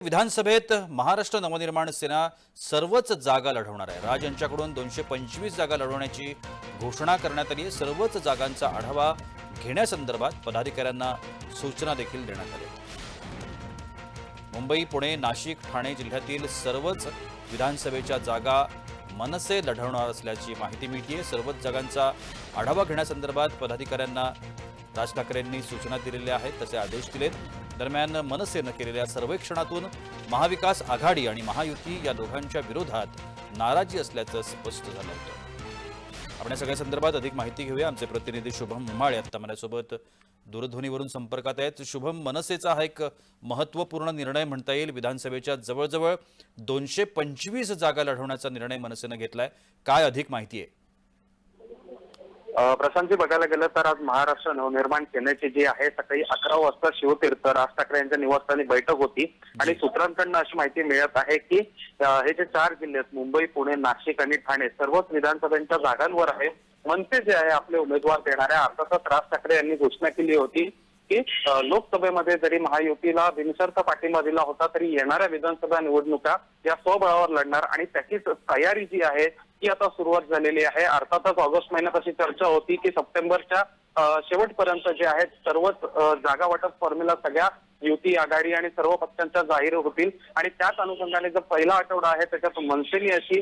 विधानसभेत महाराष्ट्र नवनिर्माण सेना सर्वच जागा लढवणार आहे. राज यांच्याकडून दोनशे पंचवीस जागा लढवण्याची घोषणा करण्यात आली आहे. सर्वच जागांचा आढावा घेण्यासंदर्भात पदाधिकाऱ्यांना सूचना देखील देण्यात आल्या मुंबई पुणे नाशिक ठाणे जिल्ह्यातील सर्वच विधानसभेच्या जागा मनसे लढवणार असल्याची माहिती मिळते सर्वच जागांचा आढावा घेण्यासंदर्भात पदाधिकाऱ्यांना राज ठाकरेंनी सूचना दिलेल्या आहेत तसे आदेश दिलेत. दरम्यान मनसेनं केलेल्या सर्वेक्षणातून महाविकास आघाडी आणि महायुती या दोघांच्या विरोधात नाराजी असल्याचं स्पष्ट झालं होतं. आपण या सगळ्या संदर्भात अधिक माहिती घेऊया. आमचे प्रतिनिधी शुभम मुमाळे आत्ता माझ्यासोबत दूरध्वनीवरून संपर्कात आहेत. शुभम मनसेचा हा एक महत्त्वपूर्ण निर्णय म्हणता येईल. विधानसभेच्या जवळजवळ दोनशे पंचवीस जागा लढवण्याचा निर्णय मनसेनं घेतलाय. काय अधिक माहिती आहे? प्रशांतजी बघायला गेलं तर आज महाराष्ट्र नवनिर्माण सेनेची जी आहे सकाळी अकरा वाजता शिवतीर्थ राज ठाकरे यांच्या निवासस्थानी बैठक होती. आणि सूत्रांकडनं अशी माहिती मिळत आहे की हे जे चार जिल्हे आहेत मुंबई पुणे नाशिक आणि ठाणे सर्वच विधानसभेच्या जागांवर आहे. मनसे जे आहे आपले उमेदवार देणाऱ्या अर्थातच राज ठाकरे यांनी घोषणा केली होती की लोकसभेमध्ये जरी महायुतीला बिनशर्त पाठिंबा दिला होता तरी येणाऱ्या विधानसभा निवडणुका या स्वबळावर लढणार आणि त्याचीच तयारी जी आहे ती आता सुरुवात झालेली आहे. अर्थातच ऑगस्ट महिन्यात अशी चर्चा होती की सप्टेंबरच्या शेवटपर्यंत जे आहेत सर्वच जागा वाटप फॉर्म्युला सगळ्या युती आघाडी आणि सर्व पक्षांच्या जाहीर होतील. आणि त्याच अनुषंगाने जो पहिला आठवडा आहे त्याच्यात मनसेने अशी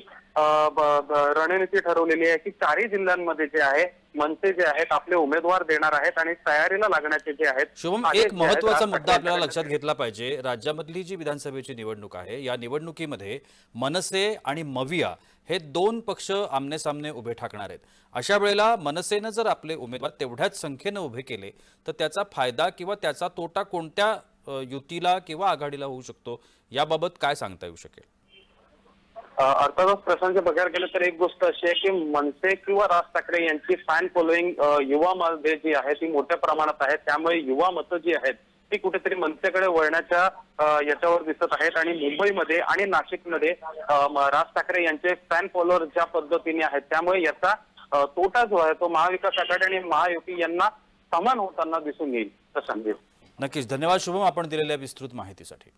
रणनीती ठरवलेली आहे की चारही जिल्ह्यांमध्ये जे आहे मनसे जे आहेत आपले उमेदवार देणार आहेत आणि तयारीला लागण्याचे जे आहेत शुभम एक महत्त्वाचा मुद्दा आपल्याला लक्षात घेतला पाहिजे. राज्यामधली जी विधानसभेची निवडणूक आहे या निवडणुकीमध्ये मनसे आणि मविया हे दोन पक्ष आमने सामने उभे ठाकणार आहेत. अशा वेळेला मनसेनं जर आपले उमेदवार तेवढ्याच संख्येनं उभे केले तर त्याचा फायदा किंवा त्याचा तोटा कोणत्या युतीला किंवा आघाडीला होऊ शकतो याबाबत काय सांगता येऊ शकेल? अर्थातच प्रशांत बघायला गेलं तर एक गोष्ट अशी आहे की मनसे किंवा राज ठाकरे यांची फॅन फॉलोईंग युवा मध्ये जी आहे ती मोठ्या प्रमाणात आहे. त्यामुळे युवा मतं जी आहेत ती कुठेतरी मनसेकडे वळण्याच्या याच्यावर दिसत आहेत. आणि मुंबईमध्ये आणि नाशिकमध्ये राज ठाकरे यांचे फॅन फॉलोअर ज्या पद्धतीने आहेत त्यामुळे याचा तोटा जो आहे तो महाविकास आघाडी आणि महायुती यांना समान होताना दिसून येईल प्रशांत नक्कीच. धन्यवाद शुभम. आपण दिलेल्या विस्तृत माहितीसाठी.